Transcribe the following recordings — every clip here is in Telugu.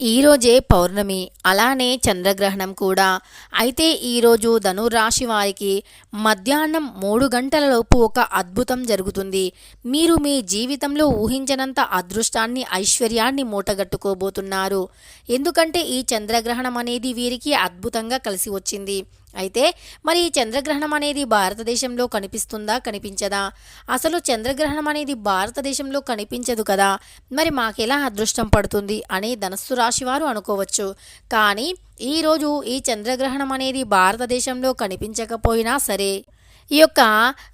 ఈరోజే పౌర్ణమి అలానే చంద్రగ్రహణం కూడా. అయితే ఈరోజు ధనురాశి వారికి మధ్యాహ్నం మూడు గంటలలోపు ఒక అద్భుతం జరుగుతుంది. మీరు మీ జీవితంలో ఊహించనంత అదృష్టాన్ని ఐశ్వర్యాన్ని మూటగట్టుకోబోతున్నారు. ఎందుకంటే ఈ చంద్రగ్రహణం అనేది వీరికి అద్భుతంగా కలిసి వచ్చింది. అయితే మరి ఈ చంద్రగ్రహణం అనేది భారతదేశంలో కనిపిస్తుందా కనిపించదా? అసలు చంద్రగ్రహణం అనేది భారతదేశంలో కనిపించదు కదా? మరి మాకెలా అదృష్టం పడుతుంది అని ధనస్సు రాశి వారు అనుకోవచ్చు. కానీ ఈరోజు ఈ చంద్రగ్రహణం అనేది భారతదేశంలో కనిపించకపోయినా సరే ఈ యొక్క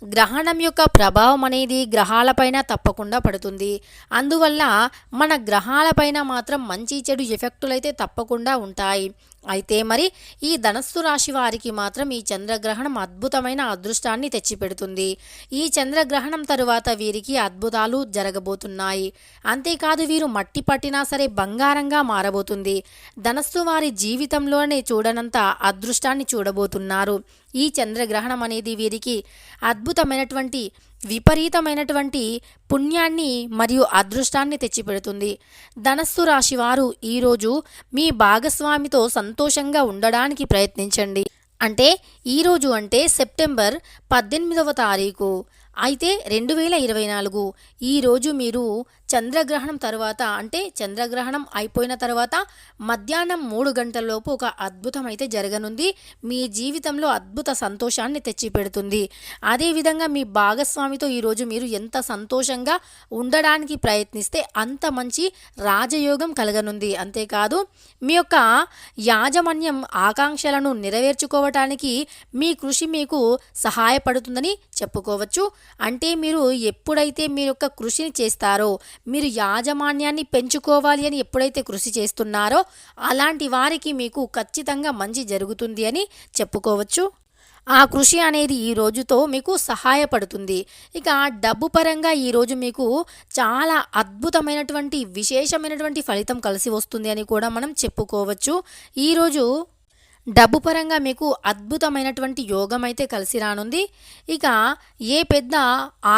గ్రహణం యొక్క ప్రభావం అనేది గ్రహాలపైన తప్పకుండా పడుతుంది. అందువల్ల మన గ్రహాలపైన మాత్రం మంచి చెడు ఎఫెక్టులు అయితే తప్పకుండా ఉంటాయి. అయితే మరి ఈ ధనస్సు రాశి వారికి మాత్రం ఈ చంద్రగ్రహణం అద్భుతమైన అదృష్టాన్ని తెచ్చిపెడుతుంది. ఈ చంద్రగ్రహణం తరువాత వీరికి అద్భుతాలు జరగబోతున్నాయి. అంతేకాదు వీరు మట్టి పట్టినా సరే బంగారంగా మారబోతుంది. ధనస్సు వారి జీవితంలోనే చూడనంత అదృష్టాన్ని చూడబోతున్నారు. ఈ చంద్రగ్రహణం అనేది వీరికి అద్భుతమైనటువంటి విపరీతమైనటువంటి పుణ్యాన్ని మరియు అదృష్టాన్ని తెచ్చిపెడుతుంది. ధనస్సు రాశి వారు ఈరోజు మీ భాగస్వామితో సంతోషంగా ఉండడానికి ప్రయత్నించండి. అంటే ఈరోజు అంటే సెప్టెంబర్ పద్దెనిమిదవ తారీఖు. అయితే రెండు వేల ఇరవై నాలుగు ఈరోజు మీరు చంద్రగ్రహణం తర్వాత అంటే చంద్రగ్రహణం అయిపోయిన తర్వాత మధ్యాహ్నం మూడు గంటలలోపు ఒక అద్భుతం అయితే జరగనుంది. మీ జీవితంలో అద్భుత సంతోషాన్ని తెచ్చిపెడుతుంది. అదేవిధంగా మీ భాగస్వామితో ఈరోజు మీరు ఎంత సంతోషంగా ఉండడానికి ప్రయత్నిస్తే అంత మంచి రాజయోగం కలగనుంది. అంతేకాదు మీ యొక్క యాజమాన్యం ఆకాంక్షలను నెరవేర్చుకోవటానికి మీ కృషి మీకు సహాయపడుతుందని చెప్పుకోవచ్చు. అంటే మీరు ఎప్పుడైతే మీ యొక్క కృషిని చేస్తారో మీరు యాజమాన్యాన్ని పెంచుకోవాలి అని ఎప్పుడైతే కృషి చేస్తున్నారో అలాంటి వారికి మీకు ఖచ్చితంగా మంచి జరుగుతుంది అని చెప్పుకోవచ్చు. ఆ కృషి అనేది ఈ రోజుతో మీకు సహాయపడుతుంది. ఇక డబ్బు పరంగా ఈరోజు మీకు చాలా అద్భుతమైనటువంటి విశేషమైనటువంటి ఫలితం కలిసి వస్తుంది అని కూడా మనం చెప్పుకోవచ్చు. ఈరోజు డబ్బు పరంగా మీకు అద్భుతమైనటువంటి యోగం అయితే కలిసి రానుంది. ఇక ఏ పెద్ద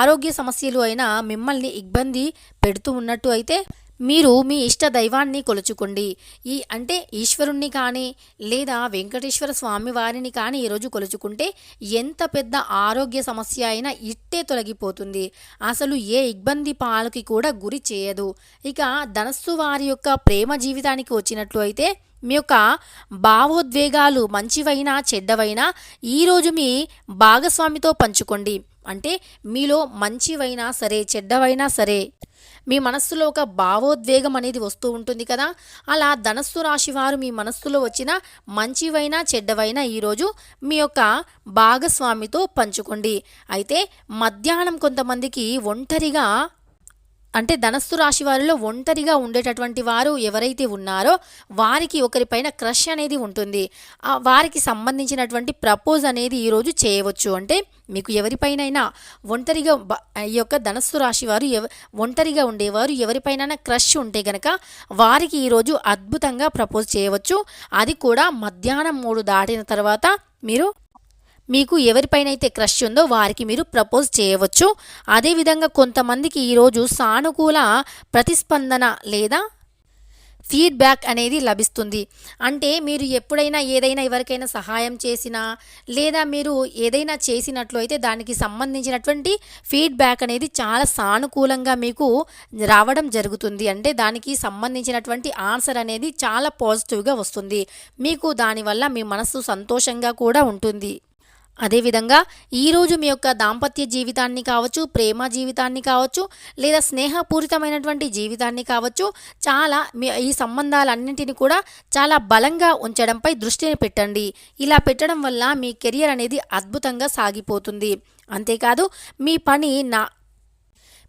ఆరోగ్య సమస్యలు అయినా మిమ్మల్ని ఇబ్బంది పెడుతూ ఉన్నట్టు అయితే మీరు మీ ఇష్ట దైవాన్ని కొలుచుకోండి. ఈ అంటే ఈశ్వరుణ్ణి కానీ లేదా వెంకటేశ్వర స్వామి వారిని కానీ ఈరోజు కొలుచుకుంటే ఎంత పెద్ద ఆరోగ్య సమస్య అయినా ఇట్టే తొలగిపోతుంది. అసలు ఏ ఇబ్బంది పాలకి కూడా గురి చేయదు. ఇక ధనస్సు వారి యొక్క ప్రేమ జీవితానికి వచ్చినట్లు అయితే మీ యొక్క భావోద్వేగాలు మంచివైనా చెడ్డవైనా ఈరోజు మీ భాగస్వామితో పంచుకోండి. అంటే మీలో మంచివైనా సరే చెడ్డవైనా సరే. మీ మనస్సులో ఒక భావోద్వేగం అనేది వస్తూ ఉంటుంది కదా. అలా ధనస్సు రాశి వారు మీ మనస్సులో వచ్చిన మంచివైనా చెడ్డవైనా ఈరోజు మీ యొక్క భాగస్వామితో పంచుకోండి. అయితే మధ్యాహ్నం కొంతమందికి ఒంటరిగా అంటే ధనస్సు రాశి వారిలో ఒంటరిగా ఉండేటటువంటి వారు ఎవరైతే ఉన్నారో వారికి ఒకరిపైన క్రష్ అనేది ఉంటుంది. వారికి సంబంధించినటువంటి ప్రపోజ్ అనేది ఈరోజు చేయవచ్చు. అంటే మీకు ఎవరిపైనైనా ఒంటరిగా ఈ యొక్క ధనస్సు రాశి వారు ఎవ ఒంటరిగా ఉండేవారు ఎవరిపైన క్రష్ ఉంటే గనక వారికి ఈరోజు అద్భుతంగా ప్రపోజ్ చేయవచ్చు. అది కూడా మధ్యాహ్నం మూడు దాటిన తర్వాత మీరు మీకు ఎవరిపైనైతే క్రష్ ఉందో వారికి మీరు ప్రపోజ్ చేయవచ్చు. అదేవిధంగా కొంతమందికి ఈరోజు సానుకూల ప్రతిస్పందన లేదా ఫీడ్బ్యాక్ అనేది లభిస్తుంది. అంటే మీరు ఎప్పుడైనా ఏదైనా ఎవరికైనా సహాయం చేసినా లేదా మీరు ఏదైనా చేసినట్లు అయితే దానికి సంబంధించినటువంటి ఫీడ్బ్యాక్ అనేది చాలా సానుకూలంగా మీకు రావడం జరుగుతుంది. అంటే దానికి సంబంధించినటువంటి ఆన్సర్ అనేది చాలా పాజిటివ్గా వస్తుంది. మీకు దానివల్ల మీ మనస్సు సంతోషంగా కూడా ఉంటుంది. అదేవిధంగా ఈరోజు మీ యొక్క దాంపత్య జీవితాన్ని కావచ్చు ప్రేమ జీవితాన్ని కావచ్చు లేదా స్నేహపూరితమైనటువంటి జీవితాన్ని కావచ్చు చాలా మీ ఈ సంబంధాలన్నింటినీ కూడా చాలా బలంగా ఉంచడంపై దృష్టిని పెట్టండి. ఇలా పెట్టడం వల్ల మీ కెరియర్ అనేది అద్భుతంగా సాగిపోతుంది. అంతేకాదు మీ పని నా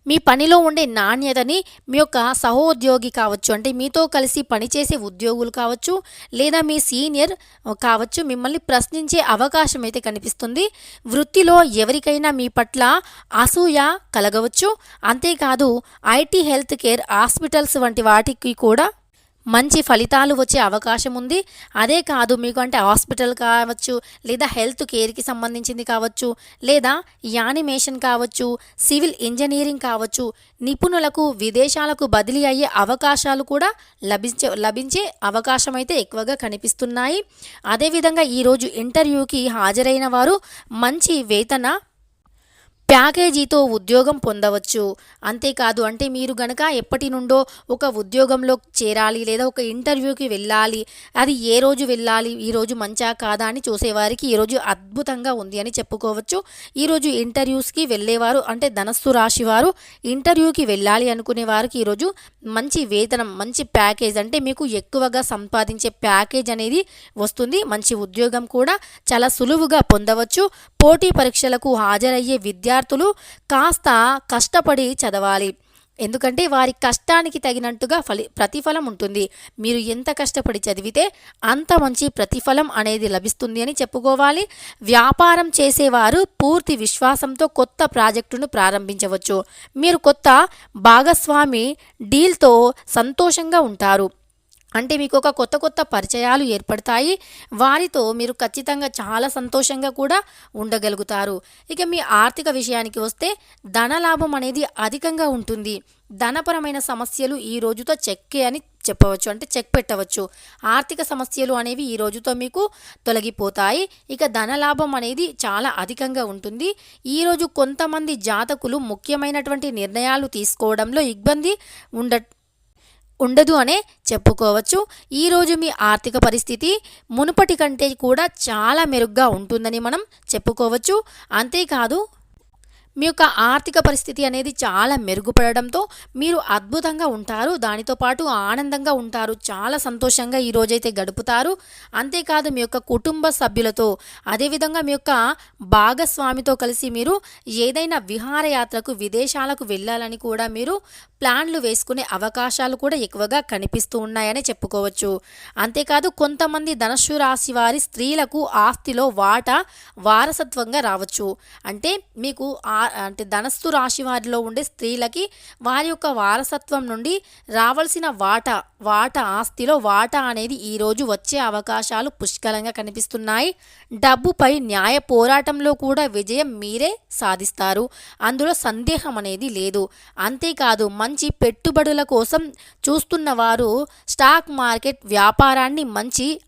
మీ పనిలో ఉండే నాణ్యతని మీ యొక్క సహోద్యోగి కావచ్చు అంటే మీతో కలిసి పనిచేసే ఉద్యోగులు కావచ్చు లేదా మీ సీనియర్ కావచ్చు మిమ్మల్ని ప్రశ్నించే అవకాశం అయితే కనిపిస్తుంది. వృత్తిలో ఎవరికైనా మీ పట్ల అసూయ కలగవచ్చు. అంతేకాదు ఐటీ హెల్త్ కేర్ హాస్పిటల్స్ వంటి వాటికి కూడా మంచి ఫలితాలు వచ్చే అవకాశం ఉంది. అదే కాదు మీకు అంటే హాస్పిటల్ కావచ్చు లేదా హెల్త్ కేర్కి సంబంధించింది కావచ్చు లేదా యానిమేషన్ కావచ్చు సివిల్ ఇంజనీరింగ్ కావచ్చు నిపుణులకు విదేశాలకు బదిలీ అయ్యే అవకాశాలు కూడా లభించే లభించే అవకాశం అయితే ఎక్కువగా కనిపిస్తున్నాయి. అదేవిధంగా ఈరోజు ఇంటర్వ్యూకి హాజరైన వారు మంచి వేతన ప్యాకేజీతో ఉద్యోగం పొందవచ్చు. అంతేకాదు అంటే మీరు గనక ఎప్పటి నుండో ఒక ఉద్యోగంలో చేరాలి లేదా ఒక ఇంటర్వ్యూకి వెళ్ళాలి అది ఏ రోజు వెళ్ళాలి ఈ రోజు మంచా కాదా అని చూసేవారికి ఈరోజు అద్భుతంగా ఉంది అని చెప్పుకోవచ్చు. ఈరోజు ఇంటర్వ్యూస్కి వెళ్ళేవారు అంటే ధనస్సు రాశి వారు ఇంటర్వ్యూకి వెళ్ళాలి అనుకునే వారికి ఈరోజు మంచి వేతనం మంచి ప్యాకేజ్ అంటే మీకు ఎక్కువగా సంపాదించే ప్యాకేజ్ అనేది వస్తుంది. మంచి ఉద్యోగం కూడా చాలా సులువుగా పొందవచ్చు. పోటీ పరీక్షలకు హాజరయ్యే విద్యార్థులు కాస్త కష్టపడి చదవాలి. ఎందుకంటే వారి కష్టానికి తగినట్టుగా ఫలి ప్రతిఫలం ఉంటుంది. మీరు ఎంత కష్టపడి చదివితే అంత మంచి ప్రతిఫలం అనేది లభిస్తుంది అని చెప్పుకోవాలి. వ్యాపారం చేసేవారు పూర్తి విశ్వాసంతో కొత్త ప్రాజెక్టును ప్రారంభించవచ్చు. మీరు కొత్త భాగస్వామి డీల్తో సంతోషంగా ఉంటారు. అంటే మీకు ఒక కొత్త కొత్త పరిచయాలు ఏర్పడతాయి. వారితో మీరు ఖచ్చితంగా చాలా సంతోషంగా కూడా ఉండగలుగుతారు. ఇక మీ ఆర్థిక విషయానికి వస్తే ధనలాభం అనేది అధికంగా ఉంటుంది. ధనపరమైన సమస్యలు ఈ రోజుతో చెక్కే అని చెప్పవచ్చు. అంటే చెక్ పెట్టవచ్చు. ఆర్థిక సమస్యలు అనేవి ఈ రోజుతో మీకు తొలగిపోతాయి. ఇక ధనలాభం అనేది చాలా అధికంగా ఉంటుంది. ఈరోజు కొంతమంది జాతకులు ముఖ్యమైనటువంటి నిర్ణయాలు తీసుకోవడంలో ఇబ్బంది ఉండ ఉండదు అనే చెప్పుకోవచ్చు. ఈరోజు మీ ఆర్థిక పరిస్థితి మునుపటి కంటే కూడా చాలా మెరుగ్గా ఉంటుందని మనం చెప్పుకోవచ్చు. అంతేకాదు మీ యొక్క ఆర్థిక పరిస్థితి అనేది చాలా మెరుగుపడడంతో మీరు అద్భుతంగా ఉంటారు. దానితో పాటు ఆనందంగా ఉంటారు. చాలా సంతోషంగా ఈ రోజైతే గడుపుతారు. అంతేకాదు మీ యొక్క కుటుంబ సభ్యులతో అదేవిధంగా మీ యొక్క భాగస్వామితో కలిసి మీరు ఏదైనా విహారయాత్రకు విదేశాలకు వెళ్ళాలని కూడా మీరు ప్లాన్లు వేసుకునే అవకాశాలు కూడా ఎక్కువగా కనిపిస్తూ ఉన్నాయని చెప్పుకోవచ్చు. అంతేకాదు కొంతమంది ధనస్సు రాశి వారి స్త్రీలకు ఆస్తిలో వాటా వారసత్వంగా రావచ్చు. అంటే మీకు ఆ అంటే ధనస్సు రాశి వారిలో ఉండే స్త్రీలకి వారి యొక్క వారసత్వం నుండి రావాల్సిన వాటా వాటా ఆస్తిలో వాటా అనేది ఈరోజు వచ్చే అవకాశాలు పుష్కలంగా కనిపిస్తున్నాయి. డబ్బుపై న్యాయ పోరాటంలో కూడా విజయం మీరే సాధిస్తారు. అందులో సందేహం అనేది లేదు. అంతేకాదు మంచి పెట్టుబడుల కోసం చూస్తున్న వారు స్టాక్ మార్కెట్ వ్యాపారాన్ని మంచి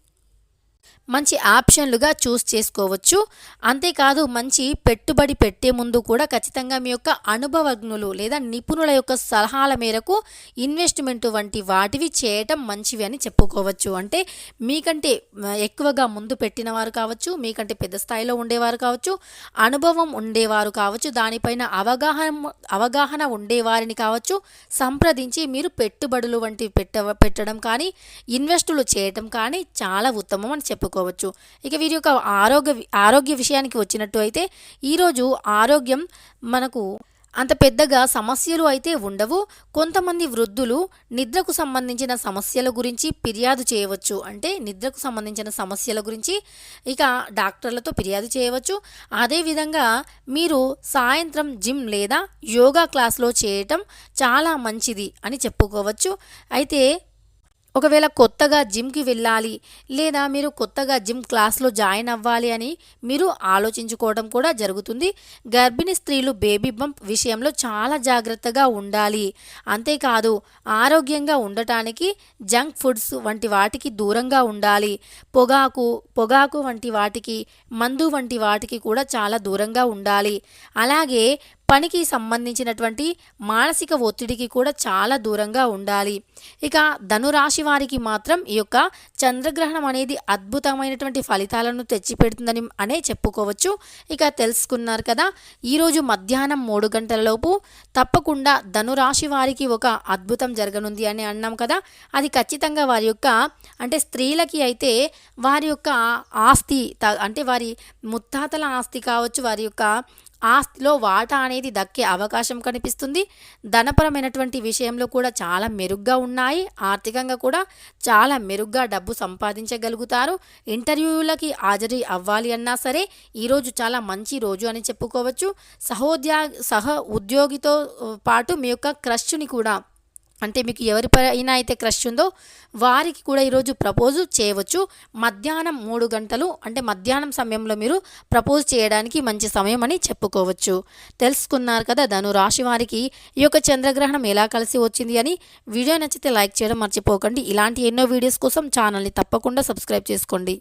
మంచి ఆప్షన్లుగా చూస్ చేసుకోవచ్చు. అంతేకాదు మంచి పెట్టుబడి పెట్టే ముందు కూడా ఖచ్చితంగా మీ యొక్క అనుభవజ్ఞులు లేదా నిపుణుల యొక్క సలహాల మేరకు ఇన్వెస్ట్మెంట్ వంటి వాటివి చేయటం మంచివి అని చెప్పుకోవచ్చు. అంటే మీకంటే ఎక్కువగా ముందు పెట్టిన వారు కావచ్చు మీకంటే పెద్ద స్థాయిలో ఉండేవారు కావచ్చు అనుభవం ఉండేవారు కావచ్చు దానిపైన అవగాహన అవగాహన ఉండేవారిని కావచ్చు సంప్రదించి మీరు పెట్టుబడులు వంటివి పెట్ట పెట్టడం కానీ ఇన్వెస్టులు చేయటం కానీ చాలా ఉత్తమం అని చెప్పుకోవచ్చు. చెప్పుకోవచ్చు ఇక వీరి యొక్క ఆరోగ్య ఆరోగ్య విషయానికి వచ్చినట్టు అయితే ఈరోజు ఆరోగ్యం మనకు అంత పెద్దగా సమస్యలు అయితే ఉండవు. కొంతమంది వృద్ధులు నిద్రకు సంబంధించిన సమస్యల గురించి ఫిర్యాదు చేయవచ్చు. అంటే నిద్రకు సంబంధించిన సమస్యల గురించి ఇక డాక్టర్లతో ఫిర్యాదు చేయవచ్చు. అదేవిధంగా మీరు సాయంత్రం జిమ్ లేదా యోగా క్లాస్లో చేయటం చాలా మంచిది అని చెప్పుకోవచ్చు. అయితే ఒకవేళ కొత్తగా జిమ్కి వెళ్ళాలి లేదా మీరు కొత్తగా జిమ్ క్లాస్లో జాయిన్ అవ్వాలి అని మీరు ఆలోచించుకోవడం కూడా జరుగుతుంది. గర్భిణీ స్త్రీలు బేబీ బంప్ విషయంలో చాలా జాగ్రత్తగా ఉండాలి. అంతేకాదు ఆరోగ్యంగా ఉండటానికి జంక్ ఫుడ్స్ వంటి వాటికి దూరంగా ఉండాలి. పొగాకు పొగాకు వంటి వాటికి మందు వంటి వాటికి కూడా చాలా దూరంగా ఉండాలి. అలాగే పనికి సంబంధించినటువంటి మానసిక ఒత్తిడికి కూడా చాలా దూరంగా ఉండాలి. ఇక ధనురాశి వారికి మాత్రం ఈ యొక్క చంద్రగ్రహణం అనేది అద్భుతమైనటువంటి ఫలితాలను తెచ్చిపెడుతుందని అనే చెప్పుకోవచ్చు. ఇక తెలుసుకున్నారు కదా ఈరోజు మధ్యాహ్నం మూడు గంటలలోపు తప్పకుండా ధనురాశి వారికి ఒక అద్భుతం జరగనుంది అని అన్నాం కదా. అది ఖచ్చితంగా వారి యొక్క అంటే స్త్రీలకి అయితే వారి యొక్క ఆస్తి అంటే వారి ముత్తాతల ఆస్తి కావచ్చు వారి యొక్క ఆస్తిలో వాటా అనేది దక్కే అవకాశం కనిపిస్తుంది. ధనపరమైనటువంటి విషయంలో కూడా చాలా మెరుగ్గా ఉన్నాయి. ఆర్థికంగా కూడా చాలా మెరుగ్గా డబ్బు సంపాదించగలుగుతారు. ఇంటర్వ్యూలకి హాజరీ అవ్వాలి అన్నా సరే ఈరోజు చాలా మంచి రోజు అని చెప్పుకోవచ్చు. సహోద్యా సహ ఉద్యోగితో పాటు మీ యొక్క క్రష్ని కూడా అంటే మీకు ఎవరిపైన అయితే క్రష్ ఉందో వారికి కూడా ఈరోజు ప్రపోజ్ చేయవచ్చు. మధ్యాహ్నం మూడు గంటలు అంటే మధ్యాహ్నం సమయంలో మీరు ప్రపోజ్ చేయడానికి మంచి సమయం అని చెప్పుకోవచ్చు. తెలుసుకున్నారు కదా ధను రాశి వారికి ఈ యొక్క చంద్రగ్రహణం ఎలా కలిసి వచ్చింది అని వీడియో నచ్చితే లైక్ చేయడం మర్చిపోకండి. ఇలాంటి ఎన్నో వీడియోస్ కోసం ఛానల్ని తప్పకుండా సబ్స్క్రైబ్ చేసుకోండి.